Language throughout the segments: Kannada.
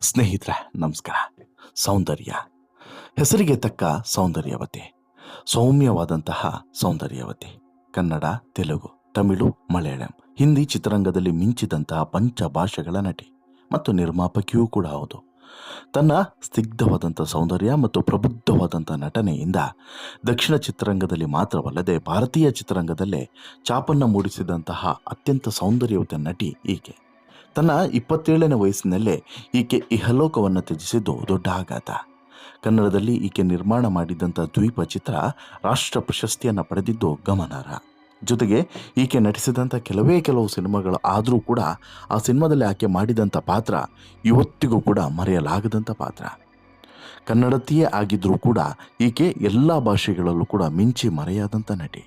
ಸ್ನೇಹಿತರೆ, ನಮಸ್ಕಾರ. ಸೌಂದರ್ಯ. ಹೆಸರಿಗೆ ತಕ್ಕ ಸೌಂದರ್ಯವತಿ. ಸೌಮ್ಯವಾದಂತಹ ಸೌಂದರ್ಯವತಿ. ಕನ್ನಡ, ತೆಲುಗು, ತಮಿಳು, ಮಲಯಾಳಂ, ಹಿಂದಿ ಚಿತ್ರರಂಗದಲ್ಲಿ ಮಿಂಚಿದಂತಹ ಪಂಚ ಭಾಷೆಗಳ ನಟಿ ಮತ್ತು ನಿರ್ಮಾಪಕಿಯೂ ಕೂಡ ಹೌದು. ತನ್ನ ಸ್ನಿಗ್ಧವಾದಂಥ ಸೌಂದರ್ಯ ಮತ್ತು ಪ್ರಬುದ್ಧವಾದಂಥ ನಟನೆಯಿಂದ ದಕ್ಷಿಣ ಚಿತ್ರರಂಗದಲ್ಲಿ ಮಾತ್ರವಲ್ಲದೆ ಭಾರತೀಯ ಚಿತ್ರರಂಗದಲ್ಲೇ ಚಾಪನ್ನ ಮೂಡಿಸಿದಂತಹ ಅತ್ಯಂತ ಸೌಂದರ್ಯಯುತ ನಟಿ ಈಕೆ. ತನ್ನ ಇಪ್ಪತ್ತೇಳನೇ ವಯಸ್ಸಿನಲ್ಲೇ ಈಕೆ ಇಹಲೋಕವನ್ನು ತ್ಯಜಿಸಿದ್ದು ದೊಡ್ಡ ಆಘಾತ. ಕನ್ನಡದಲ್ಲಿ ಈಕೆ ನಿರ್ಮಾಣ ಮಾಡಿದಂಥ ದ್ವೀಪ ಚಿತ್ರ ರಾಷ್ಟ್ರ ಪ್ರಶಸ್ತಿಯನ್ನು ಪಡೆದಿದ್ದು ಗಮನಾರ್ಹ. ಜೊತೆಗೆ ಈಕೆ ನಟಿಸಿದಂಥ ಕೆಲವೇ ಕೆಲವು ಸಿನಿಮಾಗಳು ಆದರೂ ಕೂಡ ಆ ಸಿನಿಮಾದಲ್ಲಿ ಆಕೆ ಮಾಡಿದಂಥ ಪಾತ್ರ ಇವತ್ತಿಗೂ ಕೂಡ ಮರೆಯಲಾಗದಂಥ ಪಾತ್ರ. ಕನ್ನಡತಿಯೇ ಆಗಿದ್ದರೂ ಕೂಡ ಈಕೆ ಎಲ್ಲ ಭಾಷೆಗಳಲ್ಲೂ ಕೂಡ ಮಿಂಚಿ ಮರೆಯಾದಂಥ ನಟಿ.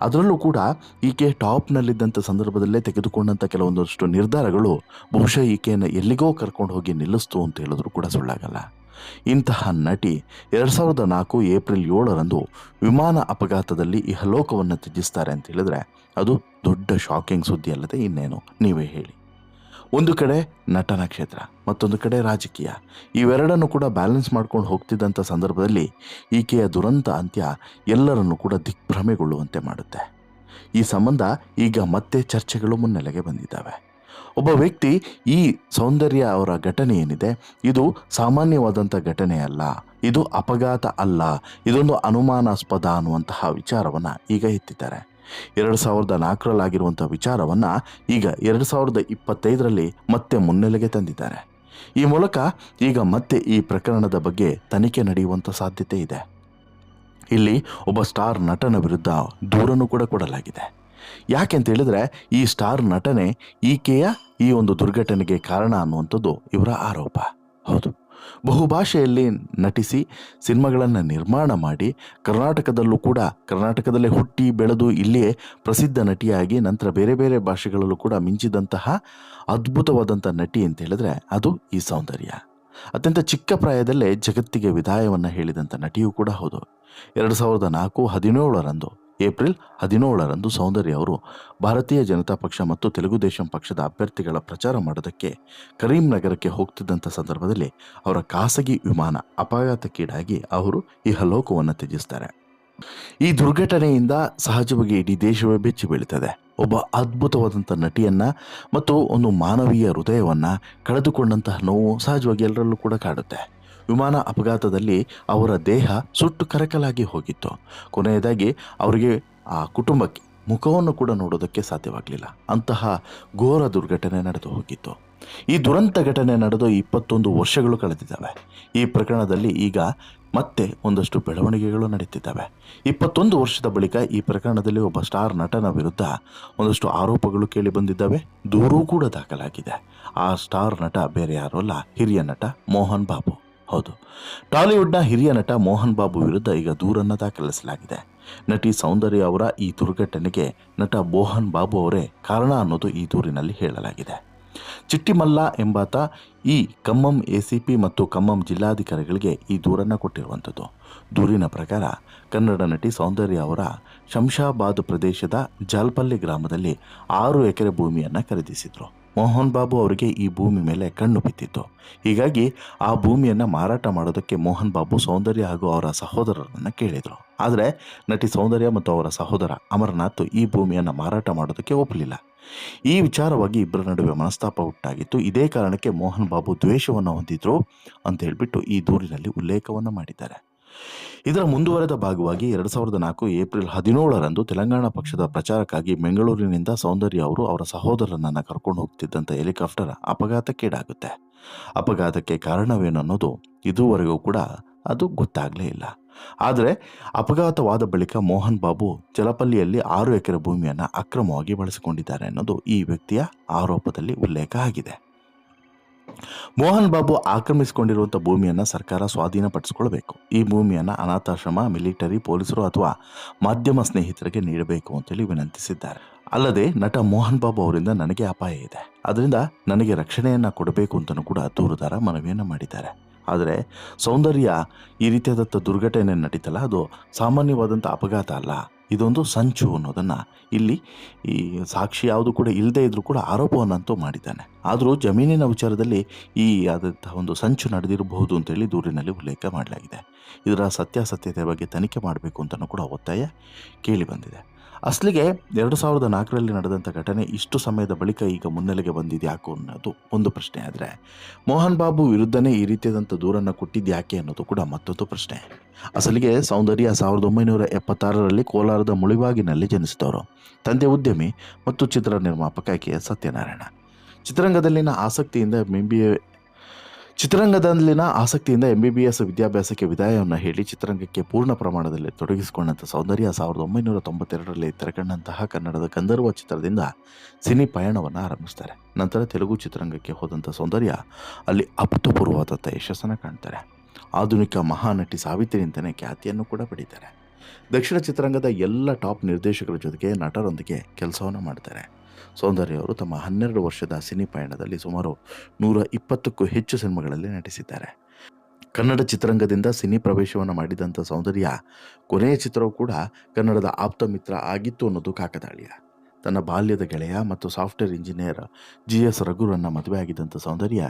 ಅದರಲ್ಲೂ ಕೂಡ ಈಕೆ ಟಾಪ್ನಲ್ಲಿದ್ದಂಥ ಸಂದರ್ಭದಲ್ಲೇ ತೆಗೆದುಕೊಂಡಂಥ ಕೆಲವೊಂದಷ್ಟು ನಿರ್ಧಾರಗಳು ಬಹುಶಃ ಈಕೆಯನ್ನು ಎಲ್ಲಿಗೋ ಕರ್ಕೊಂಡು ಹೋಗಿ ನಿಲ್ಲಿಸ್ತು ಅಂತ ಹೇಳಿದ್ರು ಕೂಡ ಸುಳ್ಳಾಗಲ್ಲ. ಇಂತಹ ನಟಿ ಎರಡು ಸಾವಿರದ ನಾಲ್ಕು ಏಪ್ರಿಲ್ ಏಳರಂದು ವಿಮಾನ ಅಪಘಾತದಲ್ಲಿ ಇಹಲೋಕವನ್ನು ತ್ಯಜಿಸ್ತಾರೆ ಅಂತ ಹೇಳಿದ್ರೆ ಅದು ದೊಡ್ಡ ಶಾಕಿಂಗ್ ಸುದ್ದಿ ಅಲ್ಲದೆ ಇನ್ನೇನು? ನೀವೇ ಹೇಳಿ. ಒಂದು ಕಡೆ ನಟನ ಕ್ಷೇತ್ರ, ಮತ್ತೊಂದು ಕಡೆ ರಾಜಕೀಯ. ಇವೆರಡನ್ನು ಕೂಡ ಬ್ಯಾಲೆನ್ಸ್ ಮಾಡ್ಕೊಂಡು ಹೋಗ್ತಿದ್ದಂಥ ಸಂದರ್ಭದಲ್ಲಿ ಈಕೆಯ ದುರಂತ ಅಂತ್ಯ ಎಲ್ಲರನ್ನೂ ಕೂಡ ದಿಗ್ಭ್ರಮೆಗೊಳ್ಳುವಂತೆ ಮಾಡುತ್ತೆ. ಈ ಸಂಬಂಧ ಈಗ ಮತ್ತೆ ಚರ್ಚೆಗಳು ಮುನ್ನೆಲೆಗೆ ಬಂದಿದ್ದಾವೆ. ಒಬ್ಬ ವ್ಯಕ್ತಿ ಈ ಸೌಂದರ್ಯ ಅವರ ಘಟನೆ ಏನಿದೆ, ಇದು ಸಾಮಾನ್ಯವಾದಂಥ ಘಟನೆ ಅಲ್ಲ, ಇದು ಅಪಘಾತ ಅಲ್ಲ, ಇದೊಂದು ಅನುಮಾನಾಸ್ಪದ ಅನ್ನುವಂತಹ ವಿಚಾರವನ್ನು ಈಗ ಎತ್ತಿದ್ದಾರೆ. ಎರಡು ಸಾವಿರದ ನಾಲ್ಕರಲ್ಲಾಗಿರುವಂಥ ವಿಚಾರವನ್ನು ಈಗ ಎರಡು ಸಾವಿರದ ಇಪ್ಪತ್ತೈದರಲ್ಲಿ ಮತ್ತೆ ಮುನ್ನೆಲೆಗೆ ತಂದಿದ್ದಾರೆ. ಈ ಮೂಲಕ ಈಗ ಮತ್ತೆ ಈ ಪ್ರಕರಣದ ಬಗ್ಗೆ ತನಿಖೆ ನಡೆಯುವಂಥ ಸಾಧ್ಯತೆ ಇದೆ. ಇಲ್ಲಿ ಒಬ್ಬ ಸ್ಟಾರ್ ನಟನ ವಿರುದ್ಧ ದೂರನ್ನು ಕೂಡ ಕೊಡಲಾಗಿದೆ. ಯಾಕೆ ಅಂತ ಹೇಳಿದ್ರೆ ಈ ಸ್ಟಾರ್ ನಟನೆ ಈಕೆಯ ಈ ಒಂದು ದುರ್ಘಟನೆಗೆ ಕಾರಣ ಅನ್ನುವಂಥದ್ದು ಇವರ ಆರೋಪ. ಹೌದು. ಬಹುಭಾಷೆಯಲ್ಲಿ ನಟಿಸಿ ಸಿನಿಮಾಗಳನ್ನು ನಿರ್ಮಾಣ ಮಾಡಿ ಕರ್ನಾಟಕದಲ್ಲೂ ಕೂಡ, ಕರ್ನಾಟಕದಲ್ಲೇ ಹುಟ್ಟಿ ಬೆಳೆದು ಇಲ್ಲಿಯೇ ಪ್ರಸಿದ್ಧ ನಟಿಯಾಗಿ ನಂತರ ಬೇರೆ ಬೇರೆ ಭಾಷೆಗಳಲ್ಲೂ ಕೂಡ ಮಿಂಚಿದಂತಹ ಅದ್ಭುತವಾದಂಥ ನಟಿ ಅಂತ ಹೇಳಿದ್ರೆ ಅದು ಈ ಸೌಂದರ್ಯ. ಅತ್ಯಂತ ಚಿಕ್ಕ ಪ್ರಾಯದಲ್ಲೇ ಜಗತ್ತಿಗೆ ವಿದಾಯವನ್ನು ಹೇಳಿದಂಥ ನಟಿಯೂ ಕೂಡ ಹೌದು. ಎರಡು ಸಾವಿರದ ನಾಲ್ಕು ಹದಿನೇಳರಂದು ಏಪ್ರಿಲ್ ಹದಿನೇಳರಂದು ಸೌಂದರ್ಯ ಅವರು ಭಾರತೀಯ ಜನತಾ ಪಕ್ಷ ಮತ್ತು ತೆಲುಗು ದೇಶಂ ಪಕ್ಷದ ಅಭ್ಯರ್ಥಿಗಳ ಪ್ರಚಾರ ಮಾಡೋದಕ್ಕೆ ಕರೀಂನಗರಕ್ಕೆ ಹೋಗ್ತಿದ್ದಂಥ ಸಂದರ್ಭದಲ್ಲಿ ಅವರ ಖಾಸಗಿ ವಿಮಾನ ಅಪಘಾತಕ್ಕೀಡಾಗಿ ಅವರು ಇಹಲೋಕವನ್ನು ತ್ಯಜಿಸ್ತಾರೆ. ಈ ದುರ್ಘಟನೆಯಿಂದ ಸಹಜವಾಗಿ ಇಡೀ ದೇಶವೇ ಬೆಚ್ಚಿ ಬೀಳುತ್ತದೆ ಒಬ್ಬ ಅದ್ಭುತವಾದಂಥ ನಟಿಯನ್ನ ಮತ್ತು ಒಂದು ಮಾನವೀಯ ಹೃದಯವನ್ನು ಕಳೆದುಕೊಂಡಂತಹ ನೋವು ಸಹಜವಾಗಿ ಎಲ್ಲರಲ್ಲೂ ಕೂಡ ಕಾಡುತ್ತೆ. ವಿಮಾನ ಅಪಘಾತದಲ್ಲಿ ಅವರ ದೇಹ ಸುಟ್ಟು ಕರಕಲಾಗಿ ಹೋಗಿತ್ತು. ಕೊನೆಯದಾಗಿ ಅವರಿಗೆ ಆ ಕುಟುಂಬಕ್ಕೆ ಮುಖವನ್ನು ಕೂಡ ನೋಡೋದಕ್ಕೆ ಸಾಧ್ಯವಾಗಲಿಲ್ಲ. ಅಂತಹ ಘೋರ ದುರ್ಘಟನೆ ನಡೆದು ಹೋಗಿತ್ತು. ಈ ದುರಂತ ಘಟನೆ ನಡೆದು ಇಪ್ಪತ್ತೊಂದು ವರ್ಷಗಳು ಕಳೆದಿದ್ದಾವೆ. ಈ ಪ್ರಕರಣದಲ್ಲಿ ಈಗ ಮತ್ತೆ ಒಂದಷ್ಟು ಬೆಳವಣಿಗೆಗಳು ನಡೀತಿದ್ದಾವೆ. ಇಪ್ಪತ್ತೊಂದು ವರ್ಷದ ಬಳಿಕ ಈ ಪ್ರಕರಣದಲ್ಲಿ ಒಬ್ಬ ಸ್ಟಾರ್ ನಟನ ವಿರುದ್ಧ ಒಂದಷ್ಟು ಆರೋಪಗಳು ಕೇಳಿ ಬಂದಿದ್ದಾವೆ. ದೂರೂ ಕೂಡ ದಾಖಲಾಗಿದೆ. ಆ ಸ್ಟಾರ್ ನಟ ಬೇರೆ ಯಾರೂ ಅಲ್ಲ, ಹಿರಿಯ ನಟ ಮೋಹನ್ ಬಾಬು. ಹೌದು. ಟಾಲಿವುಡ್ನ ಹಿರಿಯ ನಟ ಮೋಹನ್ ಬಾಬು ವಿರುದ್ಧ ಈಗ ದೂರನ್ನು ದಾಖಲಿಸಲಾಗಿದೆ. ನಟಿ ಸೌಂದರ್ಯ ಅವರ ಈ ದುರ್ಘಟನೆಗೆ ನಟ ಮೋಹನ್ ಬಾಬು ಅವರೇ ಕಾರಣ ಅನ್ನೋದು ಈ ದೂರಿನಲ್ಲಿ ಹೇಳಲಾಗಿದೆ. ಚಿಟ್ಟಿಮಲ್ಲ ಎಂಬಾತ ಈ ಖಮ್ಮಂ ಎಸಿಪಿ ಮತ್ತು ಖಮ್ಮಂ ಜಿಲ್ಲಾಧಿಕಾರಿಗಳಿಗೆ ಈ ದೂರನ್ನು ಕೊಟ್ಟಿರುವಂಥದ್ದು. ದೂರಿನ ಪ್ರಕಾರ ಕನ್ನಡ ನಟಿ ಸೌಂದರ್ಯ ಅವರ ಶಂಷಾಬಾದ್ ಪ್ರದೇಶದ ಜಾಲ್ಪಲ್ಲಿ ಗ್ರಾಮದಲ್ಲಿ ಆರು ಎಕರೆ ಭೂಮಿಯನ್ನು ಖರೀದಿಸಿದ್ರು. ಮೋಹನ್ ಬಾಬು ಅವರಿಗೆ ಈ ಭೂಮಿ ಮೇಲೆ ಕಣ್ಣು ಬಿದ್ದಿತ್ತು. ಹೀಗಾಗಿ ಆ ಭೂಮಿಯನ್ನು ಮಾರಾಟ ಮಾಡೋದಕ್ಕೆ ಮೋಹನ್ ಬಾಬು ಸೌಂದರ್ಯ ಹಾಗೂ ಅವರ ಸಹೋದರರನ್ನು ಕೇಳಿದರು. ಆದರೆ ನಟಿ ಸೌಂದರ್ಯ ಮತ್ತು ಅವರ ಸಹೋದರ ಅಮರನಾಥ್ ಈ ಭೂಮಿಯನ್ನು ಮಾರಾಟ ಮಾಡೋದಕ್ಕೆ ಒಪ್ಪಲಿಲ್ಲ ಈ ವಿಚಾರವಾಗಿ ಇಬ್ಬರ ನಡುವೆ ಮನಸ್ತಾಪ ಉಂಟಾಗಿತ್ತು ಇದೇ ಕಾರಣಕ್ಕೆ ಮೋಹನ್ ಬಾಬು ದ್ವೇಷವನ್ನು ಹೊಂದಿದ್ರು ಅಂತ ಹೇಳ್ಬಿಟ್ಟು ಈ ದೂರಿನಲ್ಲಿ ಉಲ್ಲೇಖವನ್ನು ಮಾಡಿದ್ದಾರೆ. ಇದರ ಮುಂದುವರೆದ ಭಾಗವಾಗಿ ಎರಡು ಸಾವಿರದ ನಾಲ್ಕು ಏಪ್ರಿಲ್ ಹದಿನೇಳರಂದು ತೆಲಂಗಾಣ ಪಕ್ಷದ ಪ್ರಚಾರಕ್ಕಾಗಿ ಬೆಂಗಳೂರಿನಿಂದ ಸೌಂದರ್ಯ ಅವರು ಅವರ ಸಹೋದರನನ್ನು ಕರ್ಕೊಂಡು ಹೋಗ್ತಿದ್ದಂಥ ಹೆಲಿಕಾಪ್ಟರ್ ಅಪಘಾತಕ್ಕೀಡಾಗುತ್ತೆ. ಅಪಘಾತಕ್ಕೆ ಕಾರಣವೇನನ್ನೋದು ಇದುವರೆಗೂ ಕೂಡ ಅದು ಗೊತ್ತಾಗಲೇ ಇಲ್ಲ. ಆದರೆ ಅಪಘಾತವಾದ ಬಳಿಕ ಮೋಹನ್ ಬಾಬು ಜಲಪಲ್ಲಿಯಲ್ಲಿ ಆರು ಎಕರೆ ಭೂಮಿಯನ್ನು ಅಕ್ರಮವಾಗಿ ಬಳಸಿಕೊಂಡಿದ್ದಾರೆ ಅನ್ನೋದು ಈ ವ್ಯಕ್ತಿಯ ಆರೋಪದಲ್ಲಿ ಉಲ್ಲೇಖ ಆಗಿದೆ. ಮೋಹನ್ ಬಾಬು ಆಕ್ರಮಿಸಿಕೊಂಡಿರುವಂಥ ಭೂಮಿಯನ್ನು ಸರ್ಕಾರ ಸ್ವಾಧೀನಪಡಿಸಿಕೊಳ್ಬೇಕು. ಈ ಭೂಮಿಯನ್ನು ಅನಾಥಾಶ್ರಮ, ಮಿಲಿಟರಿ, ಪೊಲೀಸರು ಅಥವಾ ಮಾಧ್ಯಮ ಸ್ನೇಹಿತರಿಗೆ ನೀಡಬೇಕು ಅಂತೇಳಿ ವಿನಂತಿಸಿದ್ದಾರೆ. ಅಲ್ಲದೆ ನಟ ಮೋಹನ್ ಬಾಬು ಅವರಿಂದ ನನಗೆ ಅಪಾಯ ಇದೆ. ಅದರಿಂದ ನನಗೆ ರಕ್ಷಣೆಯನ್ನು ಕೊಡಬೇಕು ಅಂತಲೂ ಕೂಡ ದೂರುದಾರ ಮನವಿಯನ್ನು ಮಾಡಿದ್ದಾರೆ. ಆದರೆ ಸೌಂದರ್ಯ ಈ ರೀತಿಯಾದಂಥ ದುರ್ಘಟನೆ ನಡೀತಲ್ಲ, ಅದು ಸಾಮಾನ್ಯವಾದಂಥ ಅಪಘಾತ ಅಲ್ಲ. ಇದೊಂದು ಸಂಚು ಅನ್ನೋದನ್ನು ಇಲ್ಲಿ ಈ ಸಾಕ್ಷಿ ಯಾವುದು ಕೂಡ ಇಲ್ಲದೇ ಇದ್ದರೂ ಕೂಡ ಆರೋಪವನ್ನಂತೂ ಮಾಡಿದ್ದಾನೆ. ಆದರೂ ಜಮೀನಿನ ವಿಚಾರದಲ್ಲಿ ಈ ಆದಂತಹ ಒಂದು ಸಂಚು ನಡೆದಿರಬಹುದು ಅಂತೇಳಿ ದೂರಿನಲ್ಲಿ ಉಲ್ಲೇಖ ಮಾಡಲಾಗಿದೆ. ಇದರ ಸತ್ಯಾಸತ್ಯತೆ ಬಗ್ಗೆ ತನಿಖೆ ಮಾಡಬೇಕು ಅಂತಲೂ ಕೂಡ ಒತ್ತಾಯ ಕೇಳಿ ಬಂದಿದೆ. ಅಸಲಿಗೆ ಎರಡು ಸಾವಿರದ ನಾಲ್ಕರಲ್ಲಿ ನಡೆದಂಥ ಘಟನೆ ಇಷ್ಟು ಸಮಯದ ಬಳಿಕ ಈಗ ಮುನ್ನೆಲೆಗೆ ಬಂದಿದೆ ಯಾಕೋ ಅನ್ನೋದು ಒಂದು ಪ್ರಶ್ನೆ ಆದರೆ, ಮೋಹನ್ ಬಾಬು ವಿರುದ್ಧನೇ ಈ ರೀತಿಯಾದಂಥ ದೂರನ್ನು ಕೊಟ್ಟಿದ್ದು ಯಾಕೆ ಅನ್ನೋದು ಕೂಡ ಮತ್ತೊಂದು ಪ್ರಶ್ನೆ. ಅಸಲಿಗೆ ಸೌಂದರ್ಯ ಸಾವಿರದ ಒಂಬೈನೂರ ಎಪ್ಪತ್ತಾರರಲ್ಲಿ ಕೋಲಾರದ ಮುಳಿವಾಗಿನಲ್ಲಿ ಜನಿಸಿದವರು. ತಂದೆ ಉದ್ಯಮಿ ಮತ್ತು ಚಿತ್ರ ನಿರ್ಮಾಪಕ ಕೆ ಎಸ್ ಸತ್ಯನಾರಾಯಣ. ಚಿತ್ರರಂಗದಲ್ಲಿನ ಆಸಕ್ತಿಯಿಂದ ಎಂ ಬಿ ಎ ಚಿತ್ರರಂಗದಲ್ಲಿನ ಆಸಕ್ತಿಯಿಂದ ಎಂ ಬಿ ಬಿ ಎಸ್ ವಿದ್ಯಾಭ್ಯಾಸಕ್ಕೆ ವಿದಾಯವನ್ನು ಹೇಳಿ ಚಿತ್ರರಂಗಕ್ಕೆ ಪೂರ್ಣ ಪ್ರಮಾಣದಲ್ಲಿ ತೊಡಗಿಸಿಕೊಂಡಂಥ ಸೌಂದರ್ಯ ಸಾವಿರದ ಒಂಬೈನೂರ ತೊಂಬತ್ತೆರಡರಲ್ಲಿ ತೆರೆಕಂಡಂತಹ ಕನ್ನಡದ ಗಂಧರ್ವ ಚಿತ್ರದಿಂದ ಸಿನಿ ಪಯಣವನ್ನು ಆರಂಭಿಸ್ತಾರೆ. ನಂತರ ತೆಲುಗು ಚಿತ್ರರಂಗಕ್ಕೆ ಹೋದಂಥ ಸೌಂದರ್ಯ ಅಲ್ಲಿ ಅಭೂತಪೂರ್ವವಾದಂಥ ಯಶಸ್ಸನ್ನು ಕಾಣ್ತಾರೆ. ಆಧುನಿಕ ಮಹಾನಟಿ ಸಾವಿತ್ರಿ ಅಂತಲೇ ಖ್ಯಾತಿಯನ್ನು ಕೂಡ ಪಡೀತಾರೆ. ದಕ್ಷಿಣ ಚಿತ್ರರಂಗದ ಎಲ್ಲ ಟಾಪ್ ನಿರ್ದೇಶಕರ ಜೊತೆಗೆ ನಟರೊಂದಿಗೆ ಕೆಲಸವನ್ನು ಮಾಡ್ತಾರೆ. ಸೌಂದರ್ಯ ಅವರು ತಮ್ಮ ಹನ್ನೆರಡು ವರ್ಷದ ಸಿನಿ ಪಯಣದಲ್ಲಿ ಸುಮಾರು ನೂರ ಇಪ್ಪತ್ತಕ್ಕೂ ಹೆಚ್ಚು ಸಿನಿಮಾಗಳಲ್ಲಿ ನಟಿಸಿದ್ದಾರೆ. ಕನ್ನಡ ಚಿತ್ರರಂಗದಿಂದ ಸಿನಿ ಪ್ರವೇಶವನ್ನು ಮಾಡಿದಂಥ ಸೌಂದರ್ಯ ಕೊನೆಯ ಚಿತ್ರವೂ ಕೂಡ ಕನ್ನಡದ ಆಪ್ತ ಮಿತ್ರ ಆಗಿತ್ತು ಅನ್ನೋದು ಕಾಕತಾಳೀಯ. ತನ್ನ ಬಾಲ್ಯದ ಗೆಳೆಯ ಮತ್ತು ಸಾಫ್ಟ್ವೇರ್ ಇಂಜಿನಿಯರ್ ಜಿ ಎಸ್ ರಘುರನ್ನ ಮದುವೆ ಆಗಿದ್ದಂಥ ಸೌಂದರ್ಯ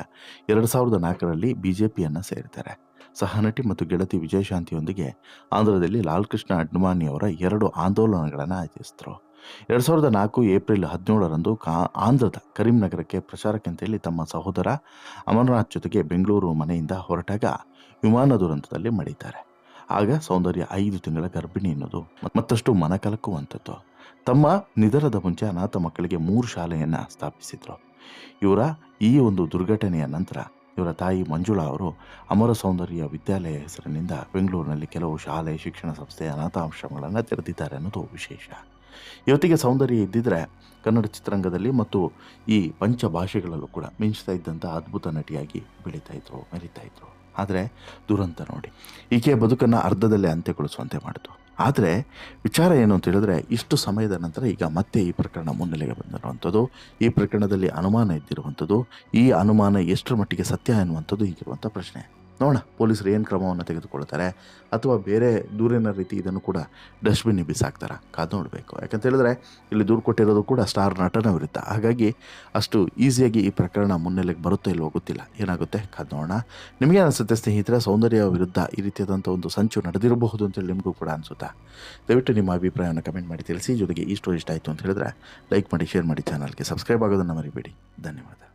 ಎರಡು ಸಾವಿರದ ನಾಲ್ಕರಲ್ಲಿ ಬಿ ಜೆ ಪಿಯನ್ನು ಸೇರ್ತಾರೆ ಸಹನಟಿ ಮತ್ತು ಗೆಳತಿ ವಿಜಯಶಾಂತಿಯೊಂದಿಗೆ ಆಂಧ್ರದಲ್ಲಿ ಲಾಲ್ಕೃಷ್ಣ ಅಡ್ವಾಣಿಯವರ ಎರಡು ಆಂದೋಲನಗಳನ್ನು ಆಚರಿಸಿದ್ರು. ಎರಡು ಸಾವಿರದ ನಾಲ್ಕು ಏಪ್ರಿಲ್ ಹದಿನೇಳರಂದು ಕಾ, ಆಂಧ್ರದ ಕರೀಂನಗರಕ್ಕೆ ಪ್ರಚಾರಕ್ಕಂತೇಳಿ ತಮ್ಮ ಸಹೋದರ ಅಮರನಾಥ್ ಜೊತೆಗೆ ಬೆಂಗಳೂರು ಮನೆಯಿಂದ ಹೊರಟಾಗ ವಿಮಾನ ದುರಂತದಲ್ಲಿ ಮಡಿದ್ದಾರೆ. ಆಗ ಸೌಂದರ್ಯ ಐದು ತಿಂಗಳ ಗರ್ಭಿಣಿ ಎನ್ನುವುದು ಮತ್ತಷ್ಟು ಮನಕಲಕುವಂಥದ್ದು. ತಮ್ಮ ನಿಧನದ ಮುಂಚೆ ಅನಾಥ ಮಕ್ಕಳಿಗೆ ಮೂರು ಶಾಲೆಯನ್ನು ಸ್ಥಾಪಿಸಿದರು. ಇವರ ಈ ಒಂದು ದುರ್ಘಟನೆಯ ನಂತರ ಇವರ ತಾಯಿ ಮಂಜುಳಾ ಅವರು ಅಮರ ಸೌಂದರ್ಯ ವಿದ್ಯಾಲಯ ಹೆಸರಿನಿಂದ ಬೆಂಗಳೂರಿನಲ್ಲಿ ಕೆಲವು ಶಾಲೆ, ಶಿಕ್ಷಣ ಸಂಸ್ಥೆ ಅನಾಥಾಶ್ರಮಗಳನ್ನು ತೆರೆದಿದ್ದಾರೆ ಅನ್ನೋದು ವಿಶೇಷ. ಇವತ್ತಿಗೆ ಸೌಂದರ್ಯ ಇದ್ದಿದ್ರೆ ಕನ್ನಡ ಚಿತ್ರರಂಗದಲ್ಲಿ ಮತ್ತು ಈ ಪಂಚ ಭಾಷೆಗಳಲ್ಲೂ ಕೂಡ ಮಿಂಚ್ತಾ ಇದ್ದಂಥ ಅದ್ಭುತ ನಟಿಯಾಗಿ ಬೆಳೀತಾ ಇದ್ರು, ಮೆರಿತಾ ಇದ್ರು. ಆದರೆ ದುರಂತ ನೋಡಿ. ಈಕೆಯ ಬದುಕನ್ನು ಅರ್ಧದಲ್ಲೇ ಅಂತ್ಯಗೊಳಿಸುವಂತೆ ಮಾಡಿತು ಆದರೆ ವಿಚಾರ ಏನು ಅಂತ ಹೇಳಿದ್ರೆ ಇಷ್ಟು ಸಮಯದ ನಂತರ ಈಗ ಮತ್ತೆ ಈ ಪ್ರಕರಣ ಮುನ್ನೆಲೆಗೆ ಬಂದಿರುವಂಥದ್ದು, ಈ ಪ್ರಕರಣದಲ್ಲಿ ಅನುಮಾನ ಇದ್ದಿರುವಂಥದ್ದು, ಈ ಅನುಮಾನ ಎಷ್ಟರ ಮಟ್ಟಿಗೆ ಸತ್ಯ ಎನ್ನುವಂಥದ್ದು ಈಗಿರುವಂಥ ಪ್ರಶ್ನೆ. ನೋಡೋಣ. ಪೊಲೀಸರು ಏನು ಕ್ರಮವನ್ನು ತೆಗೆದುಕೊಳ್ತಾರೆ ಅಥವಾ ಬೇರೆ ದೂರಿನ ರೀತಿ ಇದನ್ನು ಕೂಡ ಡಸ್ಟ್ಬಿನ್ನಿಗೆ ಬಿಸಾಕ್ತಾರೆ? ಕಾದು ನೋಡಬೇಕು. ಯಾಕಂತ ಹೇಳಿದ್ರೆ ಇಲ್ಲಿ ದೂರು ಕೊಟ್ಟಿರೋದು ಕೂಡ ಸ್ಟಾರ್ ನಟನ ವಿರುದ್ಧ ಹಾಗಾಗಿ ಅಷ್ಟು ಈಸಿಯಾಗಿ ಈ ಪ್ರಕರಣ ಮುನ್ನೆಲೆಗೆ ಬರುತ್ತೋ ಇಲ್ವೋ ಗೊತ್ತಿಲ್ಲ. ಏನಾಗುತ್ತೆ? ಕಾದು ನೋಡೋಣ. ನಿಮಗೆ ಅನಿಸುತ್ತೆ ಸ್ನೇಹಿತರೆ, ಸೌಂದರ್ಯ ವಿರುದ್ಧ ಈ ರೀತಿಯಾದಂಥ ಒಂದು ಸಂಚು ನಡೆದಿರಬಹುದು ಅಂತೇಳಿ ನಿಮಗೂ ಕೂಡ ಅನಿಸುತ್ತಾ? ದಯವಿಟ್ಟು ನಿಮ್ಮ ಅಭಿಪ್ರಾಯವನ್ನು ಕಮೆಂಟ್ ಮಾಡಿ ತಿಳಿಸಿ. ಜೊತೆಗೆ ಈ ಸ್ಟೋರಿ ಇಷ್ಟ ಆಯಿತು ಅಂತ ಹೇಳಿದ್ರೆ ಲೈಕ್ ಮಾಡಿ ಶೇರ್ ಮಾಡಿ ಚಾನಲ್ಗೆ ಸಬ್ಸ್ಕ್ರೈಬ್ ಆಗೋದನ್ನು ಮರಿಬೇಡಿ. ಧನ್ಯವಾದ.